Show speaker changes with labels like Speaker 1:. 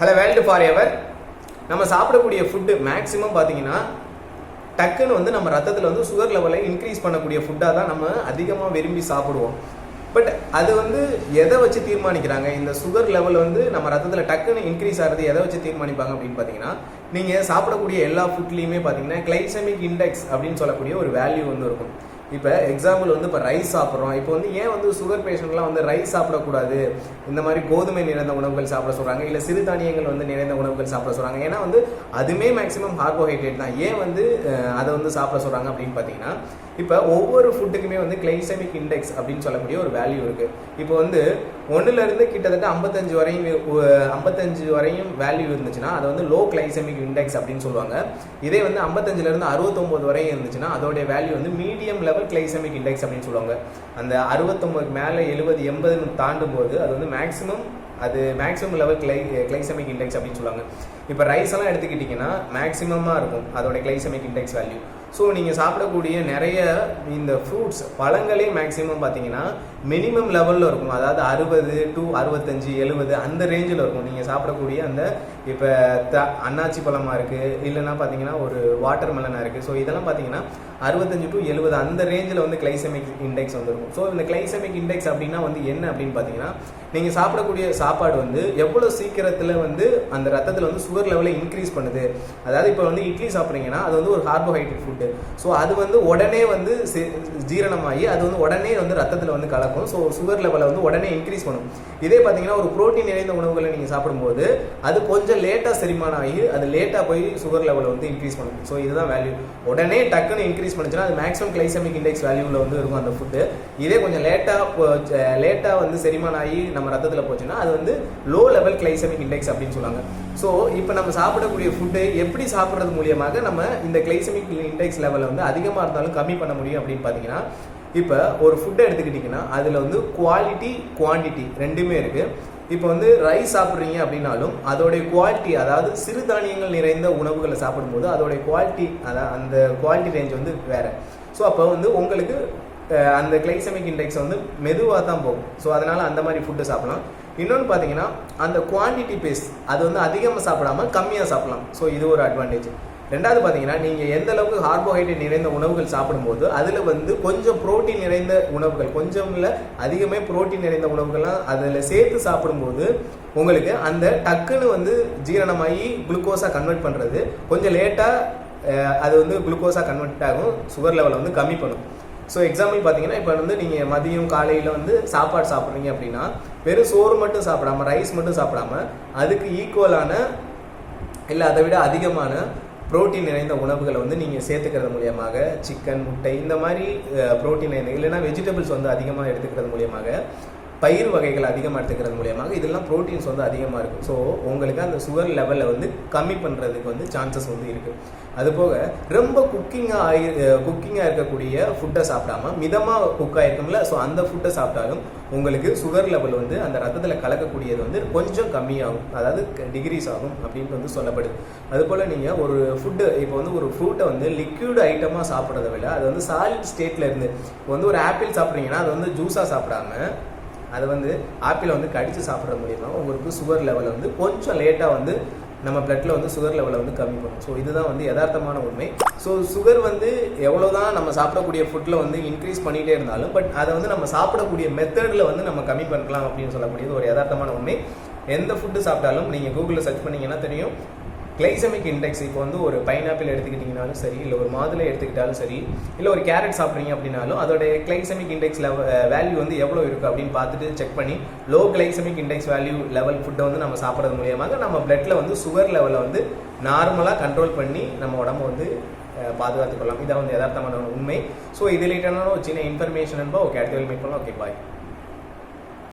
Speaker 1: Hello world for ever நம்ம சாப்பிடக்கூடிய food maximum பார்த்தீங்கன்னா டக்குன்னு வந்து நம்ம ரத்தத்தில் வந்து சுகர் லெவலை இன்க்ரீஸ் பண்ணக்கூடிய ஃபுட்டாக தான் நம்ம அதிகமாக விரும்பி சாப்பிடுவோம். பட் அது வந்து எதை வச்சு தீர்மானிக்கிறாங்க? இந்த சுகர் லெவல் வந்து நம்ம ரத்தத்தில் டக்குன்னு இன்க்ரீஸ் ஆகிறது எதை வச்சு தீர்மானிப்பாங்க அப்படின்னு பார்த்தீங்கன்னா நீங்கள் சாப்பிடக்கூடிய எல்லா ஃபுட்லேயுமே பார்த்தீங்கன்னா கிளைசமிக் இண்டெக்ஸ் அப்படின்னு சொல்லக்கூடிய ஒரு வேல்யூ வந்து இருக்கும். இப்போ எக்ஸாம்பிள் வந்து இப்போ ரைஸ் சாப்பிட்றோம். இப்போ வந்து ஏன் வந்து சுகர் பேஷண்ட்லாம் வந்து ரைஸ் சாப்பிடக்கூடாது? இந்த மாதிரி கோதுமை நிறைந்த உணவுகள் சாப்பிட சொல்கிறாங்க இல்லை சிறுதானியங்கள் வந்து நிறைந்த உணவுகள் சாப்பிட சொல்கிறாங்க ஏன்னா வந்து அதுவுமே மேக்ஸிமம் கார்போஹைட்ரேட் தான். ஏன் வந்து அதை வந்து சாப்பிட சொல்கிறாங்க அப்படின்னு பார்த்தீங்கன்னா இப்போ ஒவ்வொரு ஃபுட்டுக்குமே வந்து கிளைசமிக் இண்டெக்ஸ் அப்படின்னு சொல்லக்கூடிய ஒரு வேல்யூ இருக்குது இப்போ வந்து ஒன்றுலேருந்து கிட்டத்தட்ட ஐம்பத்தஞ்சு வரையும் ஐம்பத்தஞ்சு வரையும் வேல்யூ இருந்துச்சுன்னா அதை வந்து லோ கிளைசமிக் இண்டெக்ஸ் அப்படின்னு சொல்லுவாங்க. இதே வந்து ஐம்பத்தஞ்சிலேருந்து அறுபத்தொம்போது வரையும் இருந்துச்சுன்னா அதோடைய வேல்யூ வந்து மீடியம் லெவல் கிளைசமிக் இண்டெக்ஸ் அப்படின்னு சொல்லுவாங்க. அந்த அறுபத்தொம்பதுக்கு மேலே எழுபது எண்பதுன்னு தாண்டும் போது அது வந்து மேக்ஸிமம் அது maximum level gly glycaemic index அப்படின்னு சொல்லுவாங்க. இப்போ ரைஸ் எல்லாம் எடுத்துக்கிட்டிங்கன்னா மேக்ஸிமமாக இருக்கும். அதோட கிளைசமிக் இண்டெக்ஸ் வேல்யூ ஸோ நீங்கள் சாப்பிடக்கூடிய நிறைய இந்த ஃப்ரூட்ஸ் பழங்களே மேக்ஸிமம் பார்த்தீங்கன்னா மினிமம் லெவலில் இருக்கும். அதாவது அறுபது டு அறுபத்தஞ்சு எழுபது அந்த ரேஞ்சில் இருக்கும். நீங்கள் சாப்பிடக்கூடிய அந்த இப்போ த அன்னாச்சி பழமாக இருக்குது இல்லைன்னா பார்த்தீங்கன்னா ஒரு வாட்டர் மெலனாக இருக்குது ஸோ இதெல்லாம் பார்த்தீங்கன்னா அறுபத்தஞ்சு டு எழுபது அந்த ரேஞ்சில் வந்து கிளைசமிக் இண்டெக்ஸ் வந்துருக்கும். ஸோ இந்த கிளைசமிக் இண்டெக்ஸ் அப்படின்னா வந்து என்ன அப்படின்னு பார்த்தீங்கன்னா நீங்கள் சாப்பிடக்கூடிய சாப்பாடு வந்து எவ்வளோ சீக்கிரத்தில் வந்து அந்த ரத்தத்தில் வந்து சுகர் லெவலை இன்க்ரீஸ் பண்ணுது? அதாவது இப்போ வந்து இட்லி சாப்பிட்றீங்கன்னா அது வந்து ஒரு கார்போஹைட்ரேட் ஃபுட்டு ஸோ அது வந்து உடனே வந்து ஜீரணமாகி அது வந்து உடனே வந்து ரத்தத்தில் வந்து கலக்கும். ஸோ சுகர் லெவலை வந்து உடனே இன்க்ரீஸ் பண்ணும். இதே பார்த்தீங்கன்னா ஒரு ப்ரோட்டீன் நிறைந்த உணவுகளை நீங்கள் சாப்பிடும்போது அது கொஞ்சம் லேட்டாக செரிமானம் ஆகி அது லேட்டாக போய் சுகர் லெவலை வந்து இன்க்ரீஸ் பண்ணும். ஸோ இதுதான் வேல்யூ உடனே டக்குன்னு இன்க்ரீஸ் பண்ணுச்சுன்னா அது மேக்ஸிமம் கிளைசமிக் இண்டெக்ஸ் வேல்யூவில் வந்து இருக்கும் அந்த ஃபுட்டு இதே கொஞ்சம் லேட்டாக லேட்டாக வந்து செரிமானம் ஆகி நம்ம ரத்தத்தில் போச்சுன்னா அது வந்து வந்து லோ லெவல் கிளைசமிக் இண்டெக்ஸ் அப்படின்னு சொல்லுவாங்க. ஸோ இப்போ நம்ம சாப்பிடக்கூடிய ஃபுட்டு எப்படி சாப்பிட்றது மூலியமாக நம்ம இந்த கிளைசமிக் இண்டெக்ஸ் லெவலை வந்து அதிகமாக இருந்தாலும் கம்மி பண்ண முடியும் அப்படின்னு பார்த்தீங்கன்னா இப்போ ஒரு ஃபுட்டை எடுத்துக்கிட்டிங்கன்னா அதில் வந்து குவாலிட்டி குவாண்டிட்டி ரெண்டுமே இருக்குது இப்போ வந்து ரைஸ் சாப்பிட்றீங்க அப்படின்னாலும் அதோடைய குவாலிட்டி அதாவது சிறுதானியங்கள் நிறைந்த உணவுகளை சாப்பிடும்போது அதோடைய குவாலிட்டி அதான் அந்த குவாலிட்டி ரேஞ்ச் வந்து வேறு. ஸோ அப்போ வந்து உங்களுக்கு அந்த கிளைசமிக் இண்டெக்ஸ் வந்து மெதுவாக தான் போகும். ஸோ அதனால் அந்த மாதிரி ஃபுட்டு சாப்பிடலாம். இன்னொன்று பார்த்தீங்கன்னா அந்த குவாண்டிட்டி பேஸ் அது வந்து அதிகமாக சாப்பிடாம கம்மியாக சாப்பிடலாம். ஸோ இது ஒரு அட்வான்டேஜ் ரெண்டாவது பார்த்தீங்கன்னா நீங்கள் எந்த அளவுக்கு கார்போஹைட்ரேட் நிறைந்த உணவுகள் சாப்பிடும்போது அதில் வந்து கொஞ்சம் புரோட்டீன் நிறைந்த உணவுகள் கொஞ்சம் இல்லை அதிகமே புரோட்டீன் நிறைந்த உணவுகள்லாம் அதில் சேர்த்து சாப்பிடும்போது உங்களுக்கு அந்த டக்குன்னு வந்து ஜீரணமாகி குளுக்கோஸாக கன்வெர்ட் பண்ணுறது கொஞ்சம் லேட்டாக அது வந்து குளுக்கோஸாக கன்வெர்ட் ஆகும் சுகர் லெவலை வந்து கம்மி பண்ணும். ஸோ எக்ஸாம்பிள் பார்த்தீங்கன்னா இப்போ வந்து நீங்கள் மதியம் காலையில் வந்து சாப்பாடு சாப்பிட்றீங்க அப்படின்னா வெறும் சோறு மட்டும் சாப்பிடாம ரைஸ் மட்டும் சாப்பிடாம அதுக்கு ஈக்குவலான இல்லை அதை விட அதிகமான புரோட்டீன் நிறைந்த உணவுகளை வந்து நீங்கள் சேர்த்துக்கிறது மூலியமாக சிக்கன் முட்டை இந்த மாதிரி புரோட்டீன் நிறைந்த இல்லைன்னா வெஜிடபிள்ஸ் வந்து அதிகமாக எடுத்துக்கிறது மூலியமாக பயிர் வகைகள் அதிகமாக எடுத்துக்கிறது மூலியமாக இதெல்லாம் ப்ரோட்டீன்ஸ் வந்து அதிகமாக இருக்கும். ஸோ உங்களுக்கு அந்த சுகர் லெவலில் வந்து கம்மி பண்ணுறதுக்கு வந்து சான்சஸ் வந்து இருக்குது அதுபோக ரொம்ப குக்கிங்காக ஆகி குக்கிங்காக இருக்கக்கூடிய ஃபுட்டை சாப்பிடாம மிதமாக குக் ஆகிருக்கும்ல ஸோ அந்த ஃபுட்டை சாப்பிட்டாலும் உங்களுக்கு சுகர் லெவல் வந்து அந்த ரத்தத்தில் கலக்கக்கூடியது வந்து கொஞ்சம் கம்மியாகும். அதாவது டிகிரிஸ் ஆகும் அப்படின்னு வந்து சொல்லப்படுது. அதுபோல் நீங்கள் ஒரு ஃபுட்டு இப்போ வந்து ஒரு ஃப்ரூட்டை வந்து லிக்யூட் ஐட்டமாக சாப்பிட்றத விட அது வந்து சாலிட் ஸ்டேட்டில் இருந்து இப்போ வந்து ஒரு ஆப்பிள் சாப்பிட்றீங்கன்னா அது வந்து ஜூஸாக சாப்பிடாம அதை வந்து ஆப்பிளை வந்து கடித்து சாப்பிட்றது மூலியமா உங்களுக்கு சுகர் லெவலை வந்து கொஞ்சம் லேட்டாக வந்து நம்ம பிளட்டில் வந்து சுகர் லெவலை வந்து கம்மி பண்ணும். ஸோ இதுதான் வந்து யதார்த்தமான உண்மை. ஸோ சுகர் வந்து எவ்வளோதான் நம்ம சாப்பிடக்கூடிய ஃபுட்டில் வந்து இன்க்ரீஸ் பண்ணிகிட்டே இருந்தாலும் பட் அதை வந்து நம்ம சாப்பிடக்கூடிய மெத்தடில் வந்து நம்ம கம்மி பண்ணலாம் அப்படின்னு சொல்லக்கூடியது ஒரு யதார்த்தமான உண்மை. எந்த ஃபுட்டு சாப்பிட்டாலும் நீங்கள் கூகுளில் சர்ச் பண்ணீங்கன்னா தெரியும். கிளைசமிக் இண்டெக்ஸ் இப்போ வந்து ஒரு பைனாப்பிள் எடுத்துக்கிட்டிங்கனாலும் சரி இல்லை ஒரு மாதுளை எடுத்துக்கிட்டாலும் சரி இல்லை ஒரு கேரட் சாப்பிட்றீங்க அப்படின்னாலும் அதோடைய கிளைசமிக் இண்டெக்ஸ் லெவல் வேல்யூ வந்து எவ்வளோ இருக்குது அப்படின்னு பார்த்துட்டு செக் பண்ணி low glycaemic index value level ஃபுட்டை வந்து நம்ம சாப்பிட்றது மூலியமாக நம்ம பிளட்டில் வந்து சுகர் லெவலை வந்து நார்மலாக கண்ட்ரோல் பண்ணி நம்ம உடம்ப வந்து பாதுகாத்துக்கொள்ளலாம். பாதுகாத்துக் இதான் வந்து யதார்த்தமான உண்மை. ஸோ இது ரிலேட்டடான ஒரு சின்ன இன்ஃபர்மேஷன் என்பா ஓகே அடுத்த மீட் பண்ணலாம். Okay bye